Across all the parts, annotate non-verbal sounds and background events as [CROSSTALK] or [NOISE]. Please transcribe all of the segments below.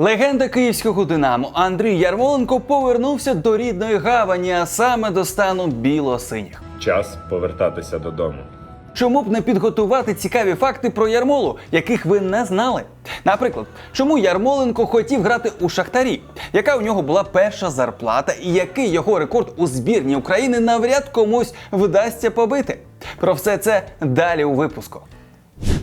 Легенда київського динамо Андрій Ярмоленко повернувся до рідної гавані, а саме до стану біло-синіх. Час повертатися додому. Чому б не підготувати цікаві факти про Ярмолу, яких ви не знали? Наприклад, чому Ярмоленко хотів грати у Шахтарі, яка у нього була перша зарплата, і який його рекорд у збірні України навряд комусь вдасться побити? Про все це далі у випуску.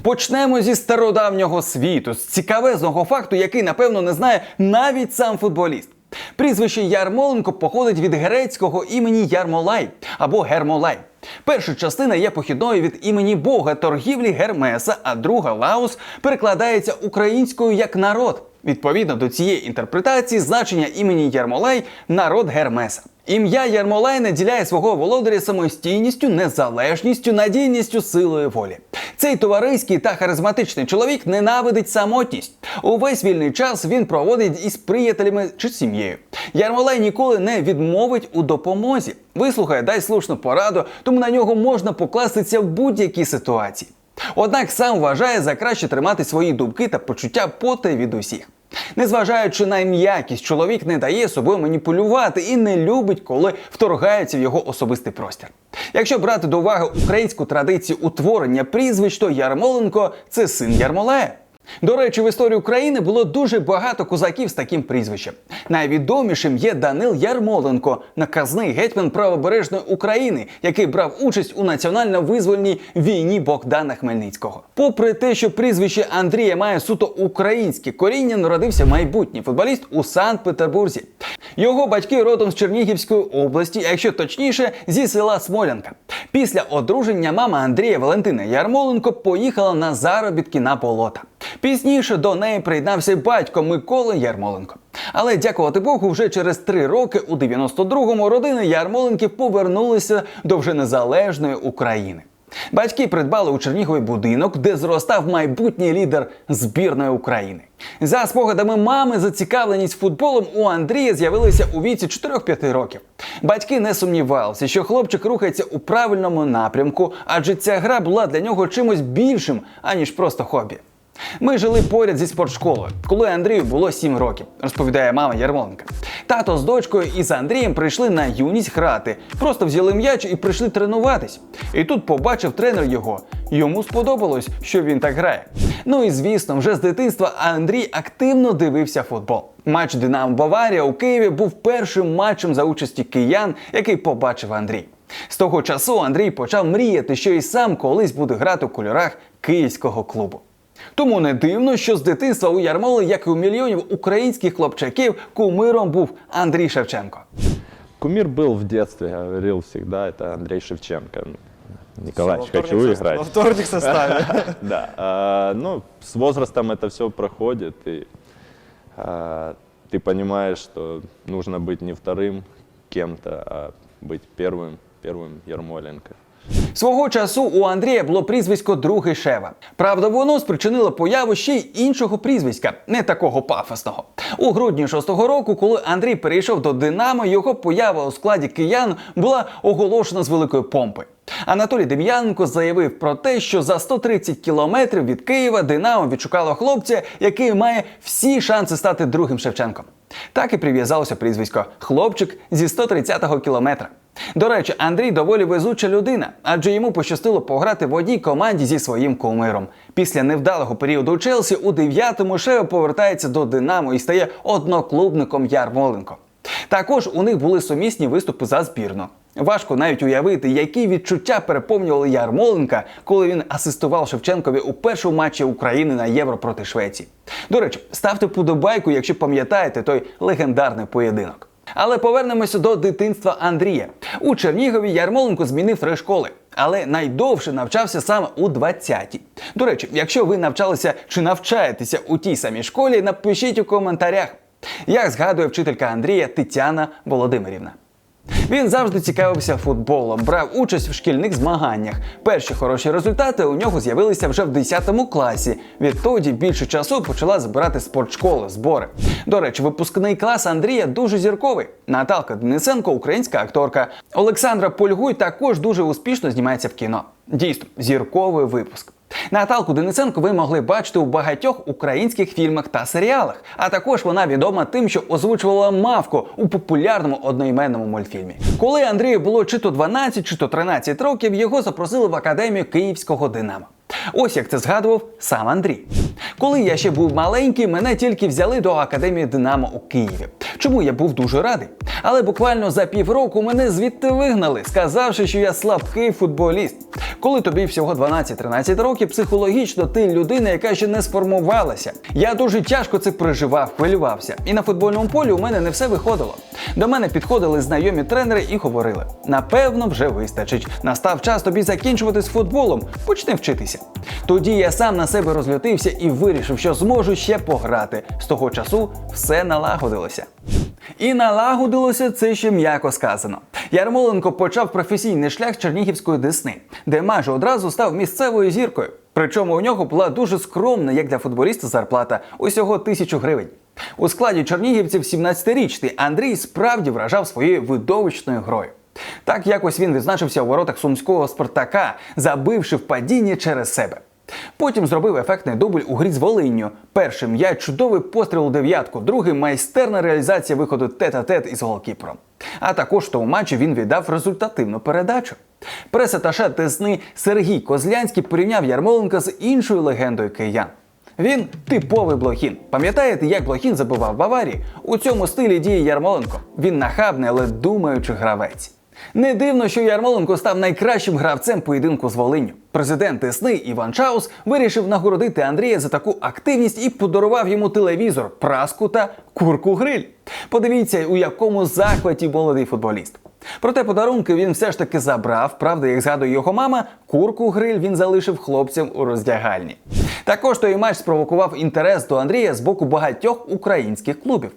Почнемо зі стародавнього світу, з цікавезного факту, який напевно не знає навіть сам футболіст. Прізвище Ярмоленко походить від грецького імені Ярмолай або Гермолай. Перша частина є похідною від імені Бога торгівлі Гермеса, а друга Лаус перекладається українською як народ. Відповідно до цієї інтерпретації, значення імені Ярмолай народ Гермеса. Ім'я Ярмолай наділяє свого володаря самостійністю, незалежністю, надійністю, силою волі. Цей товариський та харизматичний чоловік ненавидить самотність. Увесь вільний час він проводить із приятелями чи сім'єю. Ярмолай ніколи не відмовить у допомозі. Вислухає, дай слушну пораду, тому на нього можна покластися в будь-якій ситуації. Однак сам вважає за краще тримати свої думки та почуття поти від усіх. Незважаючи на м'якість, чоловік не дає собою маніпулювати і не любить, коли вторгаються в його особистий простір. Якщо брати до уваги українську традицію утворення прізвищ, то Ярмоленко це син Ярмолая. До речі, в історії України було дуже багато козаків з таким прізвищем. Найвідомішим є Данил Ярмоленко, наказний гетьман правобережної України, який брав участь у національно-визвольній війні Богдана Хмельницького. Попри те, що прізвище Андрія має суто українське коріння, народився майбутній футболіст у Санкт-Петербурзі. Його батьки родом з Чернігівської області, а якщо точніше, зі села Смолянка. Після одруження мама Андрія Валентина Ярмоленко поїхала на заробітки на болота. Пізніше до неї приєднався батько Микола Ярмоленко. Але дякувати Богу, вже через три роки у 92-му родини Ярмоленків повернулися до вже незалежної України. Батьки придбали у Чернігові будинок, де зростав майбутній лідер збірної України. За спогадами мами, зацікавленість футболом у Андрія з'явилася у віці 4-5 років. Батьки не сумнівалися, що хлопчик рухається у правильному напрямку, адже ця гра була для нього чимось більшим, аніж просто хобі. Ми жили поряд зі спортшколою, коли Андрію було 7 років, розповідає мама Ярмоленка. Тато з дочкою і з Андрієм прийшли на юність грати, просто взяли м'яч і прийшли тренуватись. І тут побачив тренер його. Йому сподобалось, що він так грає. Ну і звісно, вже з дитинства Андрій активно дивився футбол. Матч Динамо Баварія у Києві був першим матчем за участі киян, який побачив Андрій. З того часу Андрій почав мріяти, що і сам колись буде грати у кольорах київського клубу. Тому не дивно, що з дитинства у Ярмоли, як і у мільйонів українських хлопчаків, кумиром був Андрій Шевченко. Кумир был в детстве, я говорил всегда, это Андрей Шевченко. Николаевич, Во хочу вторник со- играть. Во вторник составе. [LAUGHS] Да, а, ну, с возрастом это все проходит, и а, ты понимаешь, что нужно быть не вторым кем-то, а быть первым, первым Ермоленко. Свого часу у Андрія було прізвисько Другий Шева. Правда, воно спричинило появу ще й іншого прізвиська, не такого пафосного. У грудні 6-го року, коли Андрій перейшов до Динамо, його поява у складі киян була оголошена з великої помпи. Анатолій Дем'яненко заявив про те, що за 130 кілометрів від Києва Динамо відшукало хлопця, який має всі шанси стати другим Шевченком. Так і прив'язалося прізвисько хлопчик зі 130-го кілометра. До речі, Андрій доволі везуча людина, адже йому пощастило пограти в одній команді зі своїм кумиром. Після невдалого періоду Челсі у 9-му Шева повертається до Динамо і стає одноклубником Ярмоленко. Також у них були сумісні виступи за збірну. Важко навіть уявити, які відчуття переповнювали Ярмоленка, коли він асистував Шевченкові у першому матчі України на Євро проти Швеції. До речі, ставте вподобайку, якщо пам'ятаєте той легендарний поєдинок. Але повернемося до дитинства Андрія. У Чернігові Ярмоленко змінив три школи, але найдовше навчався саме у 20-ті. До речі, якщо ви навчалися чи навчаєтеся у тій самій школі, напишіть у коментарях. Як згадує вчителька Андрія Тетяна Володимирівна. Він завжди цікавився футболом, брав участь в шкільних змаганнях. Перші хороші результати у нього з'явилися вже в 10 класі. Відтоді більше часу почала збирати спортшколи, збори. До речі, випускний клас Андрія дуже зірковий. Наталка Денисенко, українська акторка. Олександра Польгуй також дуже успішно знімається в кіно. Дійсно, зірковий випуск. Наталку Денисенко ви могли бачити у багатьох українських фільмах та серіалах. А також вона відома тим, що озвучувала мавку у популярному одноіменному мультфільмі. Коли Андрію було чи то 12, чи то 13 років, його запросили в академію Київського Динамо. Ось як це згадував сам Андрій. Коли я ще був маленький, мене тільки взяли до академії Динамо у Києві. Чому я був дуже радий. Але буквально за півроку мене звідти вигнали, сказавши, що я слабкий футболіст. Коли тобі всього 12-13 років, психологічно ти людина, яка ще не сформувалася. Я дуже тяжко це переживав, хвилювався. І на футбольному полі у мене не все виходило. До мене підходили знайомі тренери і говорили: напевно, вже вистачить. Настав час тобі закінчувати з футболом, почни вчитися. Тоді я сам на себе розлютився і вирішив, що зможу ще пограти. З того часу все налагодилося. І налагодилося це ще м'яко сказано. Ярмоленко почав професійний шлях Чернігівської Десни, де майже одразу став місцевою зіркою. Причому у нього була дуже скромна, як для футболіста, зарплата усього тисячу гривень. У складі чернігівців 17-річний Андрій справді вражав своєю видовищною грою. Так якось він відзначився у воротах сумського Спартака, забивши в падінні через себе. Потім зробив ефектний дубль у грі з Волинню. Перший м'яч чудовий постріл у дев'ятку, другий майстерна реалізація виходу тет-а-тет із голкіпером. А також тому матчі він віддав результативну передачу. Пресаташа Тесни Сергій Козлянський порівняв Ярмоленка з іншою легендою киян. Він типовий блохін. Пам'ятаєте, як блохін забивав в Баварії? У цьому стилі діє Ярмоленко. Він нахабний, але думаючий гравець. Не дивно, що Ярмоленко став найкращим гравцем поєдинку з Волинню. Президент Тесни Іван Чаус вирішив нагородити Андрія за таку активність і подарував йому телевізор, праску та курку гриль. Подивіться, у якому захваті молодий футболіст. Проте подарунки він все ж таки забрав. Правда, як згадує його мама, курку гриль він залишив хлопцям у роздягальні. Також той матч спровокував інтерес до Андрія з боку багатьох українських клубів.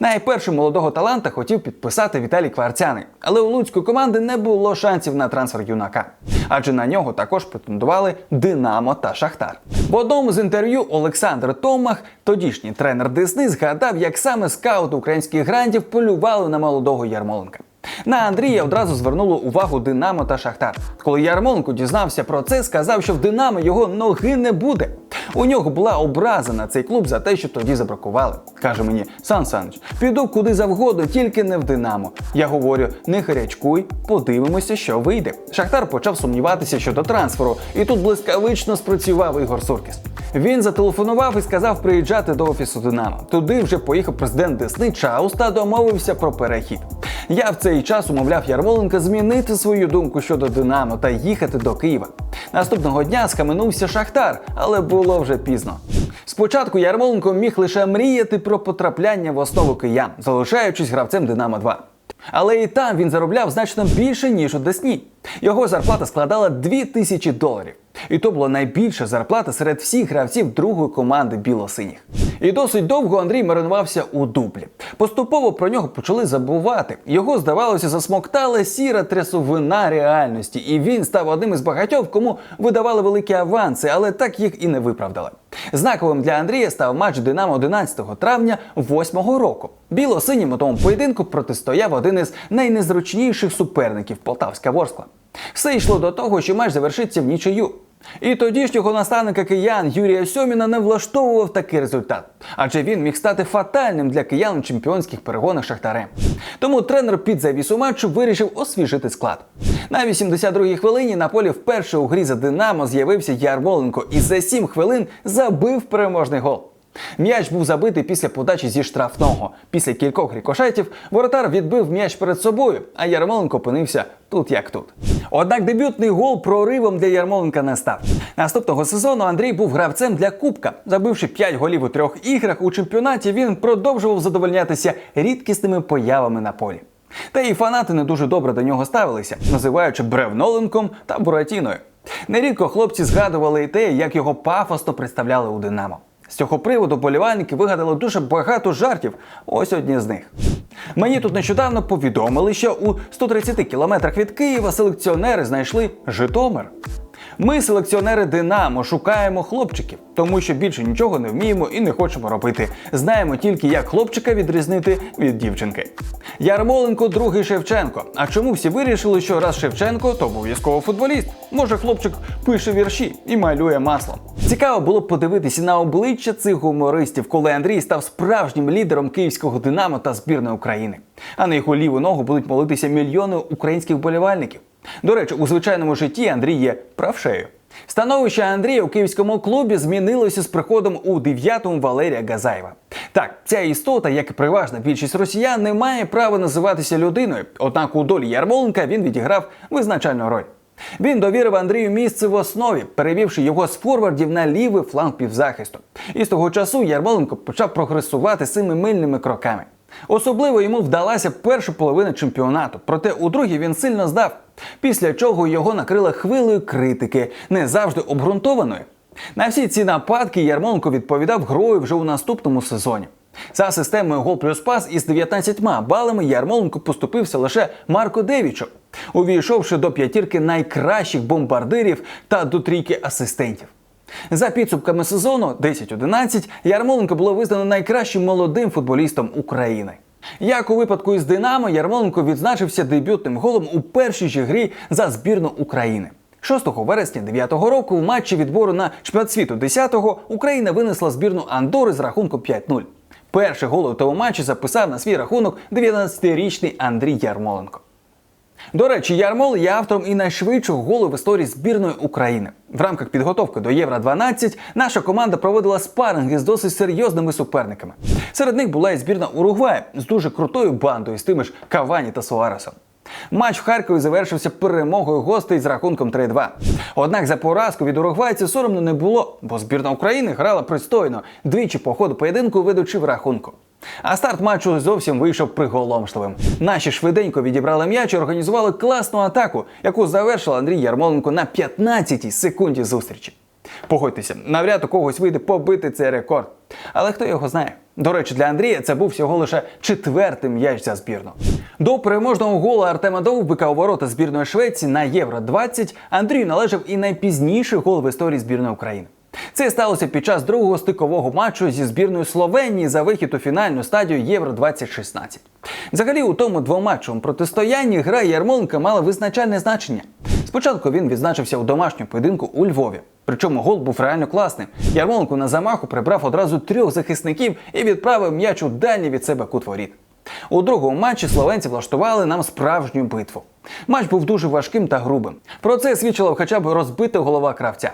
Найперше молодого таланта хотів підписати Віталій Кварцяний, але у луцької команди не було шансів на трансфер юнака, адже на нього також претендували Динамо та Шахтар. В одному з інтерв'ю Олександр Томах, тодішній тренер Десни, згадав, як саме скаути українських грандів полювали на молодого Ярмоленка. На Андрія одразу звернуло увагу Динамо та Шахтар. Коли Ярмоленко дізнався про це, сказав, що в Динамо його ноги не буде. У нього була образа на цей клуб за те, що тоді забракували. Каже мені, Сан Саныч, піду куди завгодно, тільки не в Динамо. Я говорю, не гарячкуй, подивимося, що вийде. Шахтар почав сумніватися щодо трансферу, і тут блискавично спрацював Ігор Суркіс. Він зателефонував і сказав приїжджати до офісу Динамо. Туди вже поїхав президент Десни Чаус та домовився про перехід. Я в цей час умовляв Ярмоленка змінити свою думку щодо Динамо та їхати до Києва. Наступного дня схаменувся Шахтар, але було вже пізно. Спочатку Ярмоленко міг лише мріяти про потрапляння в основу киян, залишаючись гравцем Динамо 2. Але і там він заробляв значно більше, ніж у Десні. Його зарплата складала 2000 доларів. І то була найбільша зарплата серед всіх гравців другої команди білосиніх. І досить довго Андрій маринувався у дублі. Поступово про нього почали забувати. Його, здавалося, засмоктала сіра трясовина реальності, і він став одним із багатьох, кому видавали великі аванси, але так їх і не виправдали. Знаковим для Андрія став матч Динамо 11 травня 8-го року. Біло-синім у тому поєдинку протистояв один із найнезручніших суперників Полтавська Ворскла. Все йшло до того, що матч завершиться в нічию. І тодішнього наставника киян Юрія Сьоміна не влаштовував такий результат, адже він міг стати фатальним для киян у чемпіонських перегонах Шахтарем. Тому тренер під завісу матчу вирішив освіжити склад. На 82-й хвилині на полі вперше у грі за Динамо з'явився Ярмоленко і за 7 хвилин забив переможний гол. М'яч був забитий після подачі зі штрафного. Після кількох рікошетів воротар відбив м'яч перед собою, а Ярмоленко опинився тут як тут. Однак дебютний гол проривом для Ярмоленка не став. Наступного сезону Андрій був гравцем для Кубка. Забивши 5 голів у трьох іграх у чемпіонаті, він продовжував задовольнятися рідкісними появами на полі. Та і фанати не дуже добре до нього ставилися, називаючи бревноленком та Буратіною. Нерідко хлопці згадували і те, як його пафосно представляли у Динамо. З цього приводу болівальники вигадали дуже багато жартів. Ось одні з них. Мені тут нещодавно повідомили, що у 130 кілометрах від Києва селекціонери знайшли Житомир. Ми, селекціонери Динамо, шукаємо хлопчиків, тому що більше нічого не вміємо і не хочемо робити. Знаємо тільки, як хлопчика відрізнити від дівчинки. Ярмоленко, другий Шевченко. А чому всі вирішили, що раз Шевченко, то обов'язково футболіст? Може, хлопчик пише вірші і малює маслом. Цікаво було б подивитися на обличчя цих гумористів, коли Андрій став справжнім лідером київського Динамо та збірної України. А на його ліву ногу будуть молитися мільйони українських болівальників. До речі, у звичайному житті Андрій є правшею. Становище Андрія у київському клубі змінилося з приходом у 9-му Валерія Газаєва. Так, ця істота, як і переважна більшість росіян, не має права називатися людиною. Однак у долі Ярмоленка він відіграв визначальну роль. Він довірив Андрію місце в основі, перевівши його з форвардів на лівий фланг півзахисту. І з того часу Ярмоленко почав прогресувати семимильними кроками. Особливо йому вдалася перша половина чемпіонату, проте у другій він сильно здав, після чого його накрила хвилею критики, не завжди обґрунтованої. На всі ці нападки Ярмоленко відповідав грою вже у наступному сезоні. За системою гол плюс пас із 19 балами Ярмоленко поступився лише Марко Девічу, увійшовши до п'ятірки найкращих бомбардирів та до трійки асистентів. За підсумками сезону 10-11 Ярмоленко було визнано найкращим молодим футболістом України. Як у випадку із Динамо, Ярмоленко відзначився дебютним голом у першій ж грі за збірну України. 6 вересня 9-го року в матчі відбору на чемпіонат світу 10-го Україна винесла збірну Андори з рахунком 5-0. Перший гол у тому матчі записав на свій рахунок 19-річний Андрій Ярмоленко. До речі, Ярмол є автором і найшвидшого голу в історії збірної України. В рамках підготовки до Євро 12 наша команда проводила спаринги з досить серйозними суперниками. Серед них була і збірна Уругвая з дуже крутою бандою з тими ж Кавані та Суаресом. Матч в Харкові завершився перемогою гостей з рахунком 3-2. Однак за поразку від уругвайців соромно не було, бо збірна України грала пристойно, двічі по ходу поєдинку ведучи в рахунку. А старт матчу зовсім вийшов приголомшливим. Наші швиденько відібрали м'яч і організували класну атаку, яку завершив Андрій Ярмоленко на 15-й секунді зустрічі. Погодьтеся, навряд у когось вийде побити цей рекорд. Але хто його знає? До речі, для Андрія це був всього лише четвертий м'яч за збірну. До переможного голу Артема Довбика у ворота збірної Швеції на Євро 20 Андрію належав і найпізніший гол в історії збірної України. Це сталося під час другого стикового матчу зі збірною Словенії за вихід у фінальну стадію Євро 2016. Взагалі, у тому двоматчевому протистоянні гра Ярмоленка мала визначальне значення. Спочатку він відзначився у домашньому поєдинку у Львові. Причому гол був реально класним. Ярмоленко на замаху прибрав одразу трьох захисників і відправив м'яч у дальній від себе кут воріт. У другому матчі словенці влаштували нам справжню битву. Матч був дуже важким та грубим. Про це свідчила хоча б розбита голова кравця.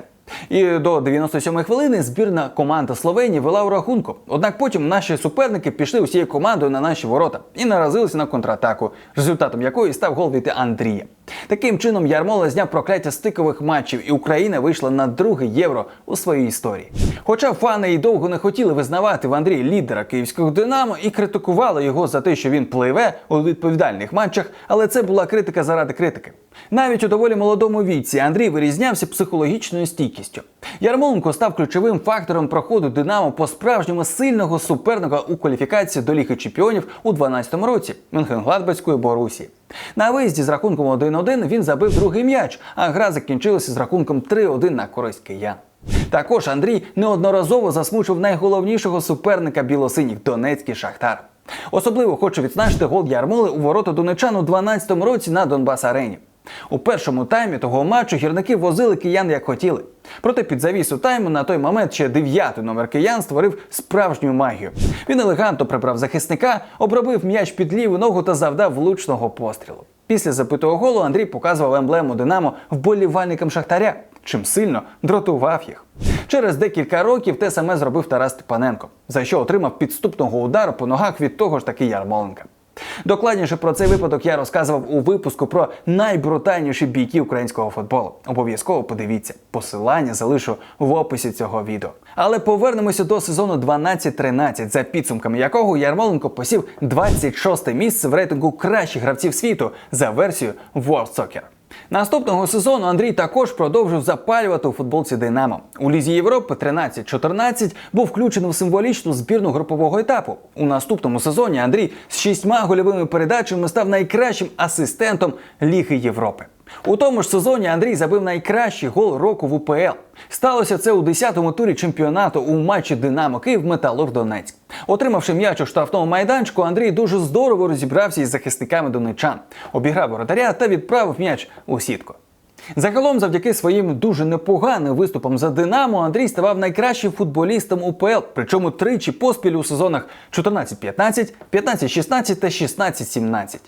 І до 97-ї хвилини збірна команда Словенії вела у рахунку. Однак потім наші суперники пішли усією командою на наші ворота і наразилися на контратаку, результатом якої став гол від Андрія. Таким чином Ярмола зняв прокляття стикових матчів, і Україна вийшла на друге євро у своїй історії. Хоча фани і довго не хотіли визнавати в Андрії лідера київського Динамо і критикували його за те, що він пливе у відповідальних матчах, але це була критика заради критики. Навіть у доволі молодому віці Андрій вирізнявся психологічною стійкістю. Ярмоленко став ключовим фактором проходу Динамо по справжньому сильного суперника у кваліфікації до Ліги Чемпіонів у 12-му році Мюнхен-Гладбацької Борусі. На виїзді з рахунком 1-1 він забив другий м'яч, а гра закінчилася з рахунком 3-1 на користь киян. Також Андрій неодноразово засмучив найголовнішого суперника білосиніх Донецький Шахтар. Особливо хочу відзначити гол Ярмоли у ворота донечан у 12-му році на Донбас Арені. У першому таймі того матчу гірники возили киян як хотіли. Проте під завісу тайму на той момент ще дев'ятий номер киян створив справжню магію. Він елегантно прибрав захисника, обробив м'яч під ліву ногу та завдав влучного пострілу. Після забитого голу Андрій показував емблему Динамо вболівальникам Шахтаря, чим сильно дратував їх. Через декілька років те саме зробив Тарас Степаненко, за що отримав підступного удару по ногах від того ж таки Ярмоленка. Докладніше про цей випадок я розказував у випуску про найбрутальніші бійки українського футболу. Обов'язково подивіться. Посилання залишу в описі цього відео. Але повернемося до сезону 12-13, за підсумками якого Ярмоленко посів 26 місце в рейтингу кращих гравців світу за версією World Soccer. Наступного сезону Андрій також продовжив запалювати у футболці Динамо. У Лізі Європи 13-14 був включений в символічну збірну групового етапу. У наступному сезоні Андрій з шістьма гольовими передачами став найкращим асистентом Ліги Європи. У тому ж сезоні Андрій забив найкращий гол року в УПЛ. Сталося це у 10-му турі чемпіонату у матчі Динамо Київ Металург Донецьк. Отримавши м'яч у штрафному майданчику, Андрій дуже здорово розібрався із захисниками донечан, обіграв воротаря та відправив м'яч у сітку. Загалом, завдяки своїм дуже непоганим виступам за Динамо, Андрій ставав найкращим футболістом УПЛ, причому тричі поспіль у сезонах 14-15, 15-16 та 16-17.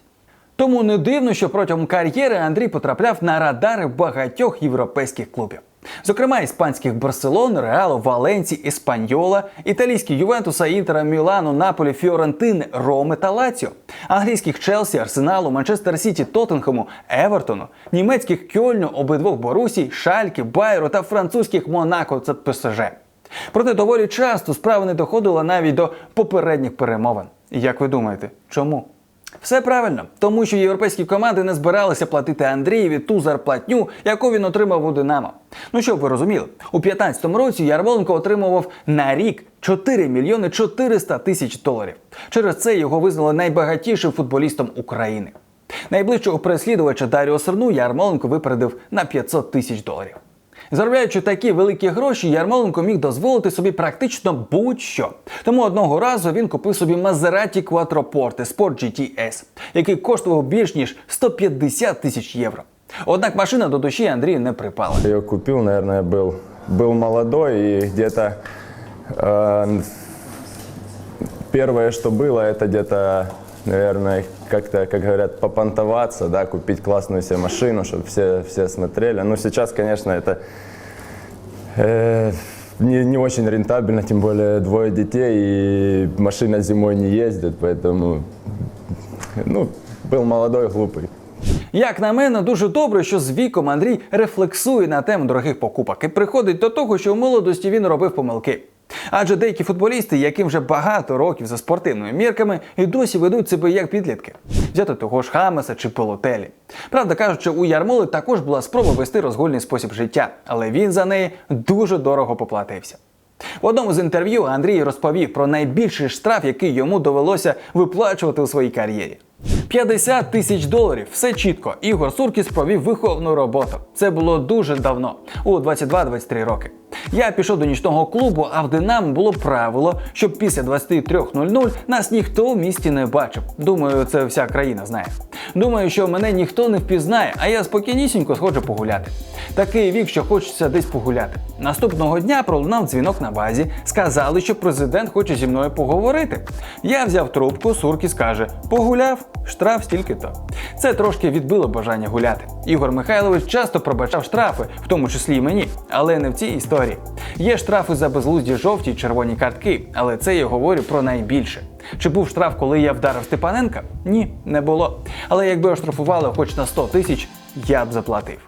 Тому не дивно, що протягом кар'єри Андрій потрапляв на радари багатьох європейських клубів. Зокрема, іспанських Барселон, Реалу, Валенції, Еспаньола, італійських Ювентуса, Інтера, Мілану, Наполі, Фіорентини, Роми та Лаціо, англійських Челсі, Арсеналу, Манчестер Сіті, Тоттенхему, Евертону, німецьких Кьольню, обидвох Борусій, Шальки, Байру та французьких Монако та ПСЖ. Проте доволі часто справа не доходила навіть до попередніх перемовин. Як ви думаєте, чому? Все правильно, тому що європейські команди не збиралися платити Андрієві ту зарплатню, яку він отримав у Динамо. Ну щоб ви розуміли, у 2015 році Ярмоленко отримував на рік 4 мільйони 400 тисяч доларів. Через це його визнали найбагатішим футболістом України. Найближчого переслідувача Даріо Серну Ярмоленко випередив на 500 тисяч доларів. Заробляючи такі великі гроші, Ярмоленко міг дозволити собі практично будь-що. Тому одного разу він купив собі Maserati Quattroporte Sport GTS, який коштував більш ніж 150 тисяч євро. Однак машина до душі Андрію не припала. Я ее купил, наверное, был, был молодой и где-то э, первое, что было, это где-то, наверное, как-то, как говорят, попонтоваться, да, купить классную себе машину, чтобы все, все смотрели. Ну, сейчас, конечно, это э, не, не очень рентабельно, тем более двое детей, и машина зимой не ездит, поэтому, ну, был молодой, глупый. Як на мене, дуже добре, що з віком Андрій рефлексує на тему дорогих покупок і приходить до того, що в молодості він робив помилки. Адже деякі футболісти, яким вже багато років за спортивними мірками, і досі ведуть себе як підлітки. Взяти того ж Хамеса чи Пелотелі. Правда кажучи, у Ярмоли також була спроба вести розгульний спосіб життя, але він за неї дуже дорого поплатився. В одному з інтерв'ю Андрій розповів про найбільший штраф, який йому довелося виплачувати у своїй кар'єрі. 50 тисяч доларів, все чітко. Ігор Суркіс провів виховну роботу. Це було дуже давно, у 22-23 роки. Я пішов до нічного клубу, а в Динамо було правило, щоб після 23.00 нас ніхто в місті не бачив. Думаю, це вся країна знає. Думаю, що мене ніхто не впізнає, а я спокійнісінько сходжу погуляти. Такий вік, що хочеться десь погуляти. Наступного дня пролунав дзвінок на базі. Сказали, що президент хоче зі мною поговорити. Я взяв трубку, Суркіс каже: погуляв, штраф стільки-то. Це трошки відбило бажання гуляти. Ігор Михайлович часто пробачав штрафи, в тому числі і мені, але не в цій історії. Є штрафи за безглузді жовті й червоні картки, але це я говорю про найбільше. Чи був штраф, коли я вдарив Степаненка? Ні, не було. Але якби оштрафували хоч на 100 тисяч, я б заплатив.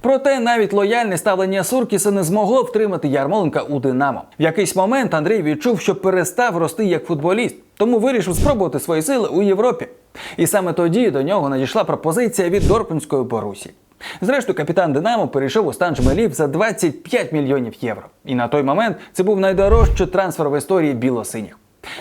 Проте навіть лояльне ставлення Суркіса не змогло втримати Ярмоленка у Динамо. В якийсь момент Андрій відчув, що перестав рости як футболіст, тому вирішив спробувати свої сили у Європі. І саме тоді до нього надійшла пропозиція від Дорпунської Борусі. Зрештою, капітан Динамо перейшов у стан Жмелів за 25 мільйонів євро. І на той момент це був найдорожчий трансфер в історії білосиніх.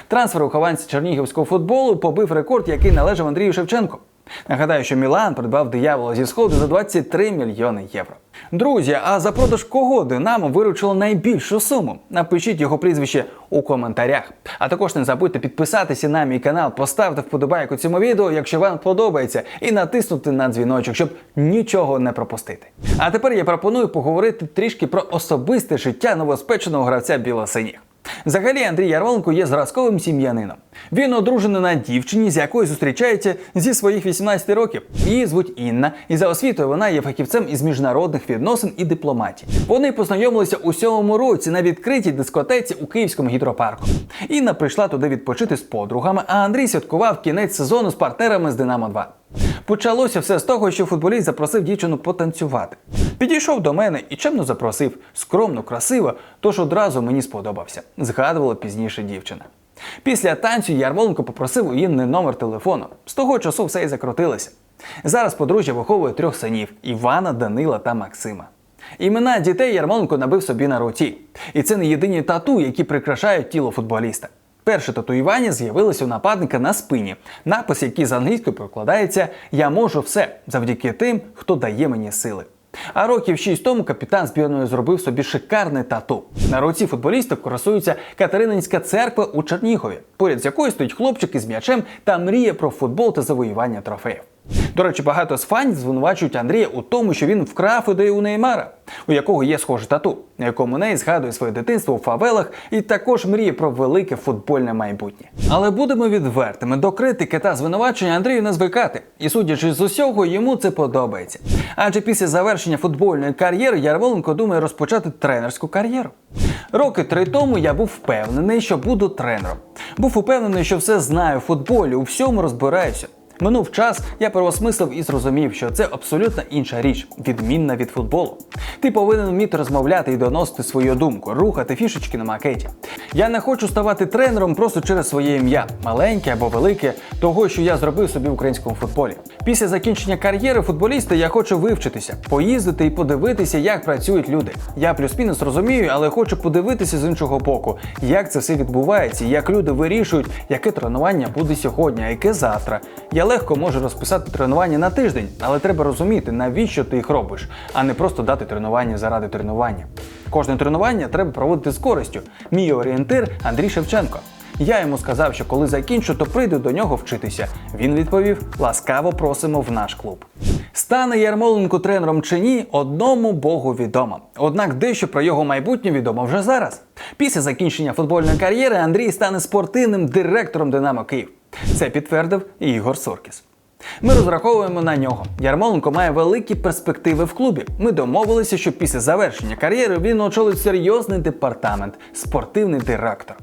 Трансфер у хованці чернігівського футболу побив рекорд, який належав Андрію Шевченку. Нагадаю, що Мілан придбав диявола зі сходу за 23 мільйони євро. Друзі, а за продаж кого Динамо виручило найбільшу суму? Напишіть його прізвище у коментарях. А також не забудьте підписатися на мій канал, поставте вподобайку цьому відео, якщо вам подобається, і натиснути на дзвіночок, щоб нічого не пропустити. А тепер я пропоную поговорити трішки про особисте життя новоспеченого гравця білосиніх. Взагалі Андрій Ярмоленко є зразковим сім'янином. Він одружений на дівчині, з якою зустрічається зі своїх 18 років. Її звуть Інна, і за освітою вона є фахівцем із міжнародних відносин і дипломатії. Вони познайомилися у сьомому році на відкритій дискотеці у Київському гідропарку. Інна прийшла туди відпочити з подругами, а Андрій святкував кінець сезону з партнерами з Динамо 2. Почалося все з того, що футболіст запросив дівчину потанцювати. Підійшов до мене і чемно запросив, скромно, красиво, тож одразу мені сподобався. Згадувала пізніше дівчина. Після танцю Ярмоленко попросив у Інни номер телефону. З того часу все і закрутилося. Зараз подружжя виховує трьох синів Івана, Данила та Максима. Імена дітей Ярмоленко набив собі на руці. І це не єдині тату, які прикрашають тіло футболіста. Перше татуювання з'явилося у нападника на спині. Напис, який з англійською прокладається Я можу все завдяки тим, хто дає мені сили. А років 6 тому капітан збірної зробив собі шикарне тату. На руці футболіста красується Катерининська церква у Чернігові, поряд з якою стоїть хлопчик із м'ячем та мріє про футбол та завоювання трофеїв. До речі, багато з фанів звинувачують Андрія у тому, що він вкрав ідею у Неймара, у якого є схоже тату, на якому Ней згадує своє дитинство у фавелах і також мріє про велике футбольне майбутнє. Але будемо відвертими до критики та звинувачення Андрію не звикати. І судячи з усього, йому це подобається. Адже після завершення футбольної кар'єри Ярмоленко думає розпочати тренерську кар'єру. Роки три тому я був впевнений, що буду тренером. Був упевнений, що все знаю у футболі, у всьому розбираюся. Минув час, я переосмислив і зрозумів, що це абсолютно інша річ, відмінна від футболу. Ти повинен вміти розмовляти і доносити свою думку, рухати фішечки на макеті. Я не хочу ставати тренером просто через своє ім'я, маленьке або велике, того, що я зробив собі в українському футболі. Після закінчення кар'єри футболіста я хочу вивчитися, поїздити і подивитися, як працюють люди. Я плюс-мінус розумію, але хочу подивитися з іншого боку, як це все відбувається, як люди вирішують, яке тренування буде сьогодні, а яке завтра. Я легко можу розписати тренування на тиждень, але треба розуміти, навіщо ти їх робиш, а не просто дати тренування заради тренування. Кожне тренування треба проводити з користю. Мій орієнтир Андрій Шевченко. Я йому сказав, що коли закінчу, то прийду до нього вчитися. Він відповів: ласкаво просимо в наш клуб. Стане Ярмоленко тренером чи ні, одному Богу відомо. Однак дещо про його майбутнє відомо вже зараз. Після закінчення футбольної кар'єри Андрій стане спортивним директором Динамо Київ. Це підтвердив Ігор Соркіс. Ми розраховуємо на нього. Ярмоленко має великі перспективи в клубі. Ми домовилися, що після завершення кар'єри він очолить серйозний департамент спортивний директор.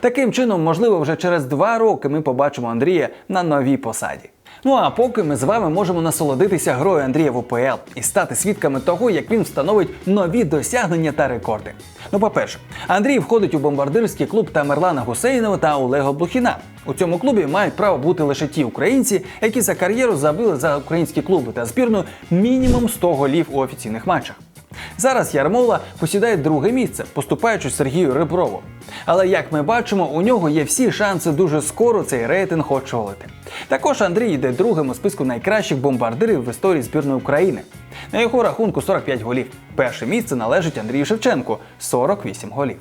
Таким чином, можливо, вже через два роки ми побачимо Андрія на новій посаді. Ну а поки ми з вами можемо насолодитися грою Андрія в УПЛ і стати свідками того, як він встановить нові досягнення та рекорди. Ну, по-перше, Андрій входить у бомбардирський клуб Тамерлана Гусейнова та Олега Блухіна. У цьому клубі мають право бути лише ті українці, які за кар'єру забили за українські клуби та збірну мінімум 100 голів у офіційних матчах. Зараз Ярмола посідає друге місце, поступаючи Сергію Реброву. Але як ми бачимо, у нього є всі шанси дуже скоро цей рейтинг очолити. Також Андрій йде другим у списку найкращих бомбардирів в історії збірної України. На його рахунку 45 голів. Перше місце належить Андрію Шевченку 48 голів.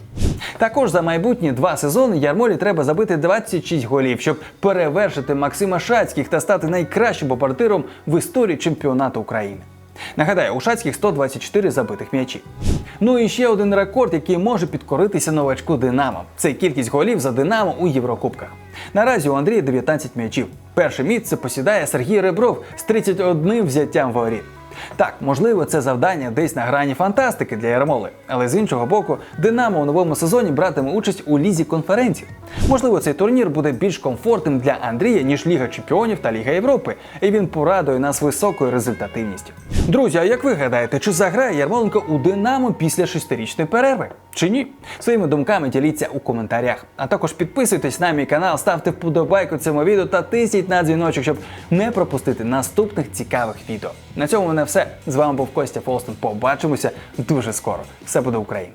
Також за майбутні два сезони Ярмолі треба забити 26 голів, щоб перевершити Максима Шацьких та стати найкращим бомбардиром в історії чемпіонату України. Нагадаю, у Шацьких 124 забитих м'ячі. Ну і ще один рекорд, який може підкоритися новачку Динамо. Це кількість голів за Динамо у Єврокубках. Наразі у Андрія 19 м'ячів. Перше місце посідає Сергій Ребров з 31 взяттям воріт. Так, можливо, це завдання десь на грані фантастики для Ярмоли, але з іншого боку, Динамо у новому сезоні братиме участь у лізі конференцій. Можливо, цей турнір буде більш комфортним для Андрія, ніж Ліга Чемпіонів та Ліга Європи, і він порадує нас високою результативністю. Друзі, а як ви гадаєте, чи заграє Ярмоленко у Динамо після шестирічної перерви? Чи ні? Своїми думками діліться у коментарях. А також підписуйтесь на мій канал, ставте вподобайку цьому відео та тисніть на дзвіночок, щоб не пропустити наступних цікавих відео. На цьому в мене все. З вами був Костя Фолстон. Побачимося дуже скоро. Все буде Україна!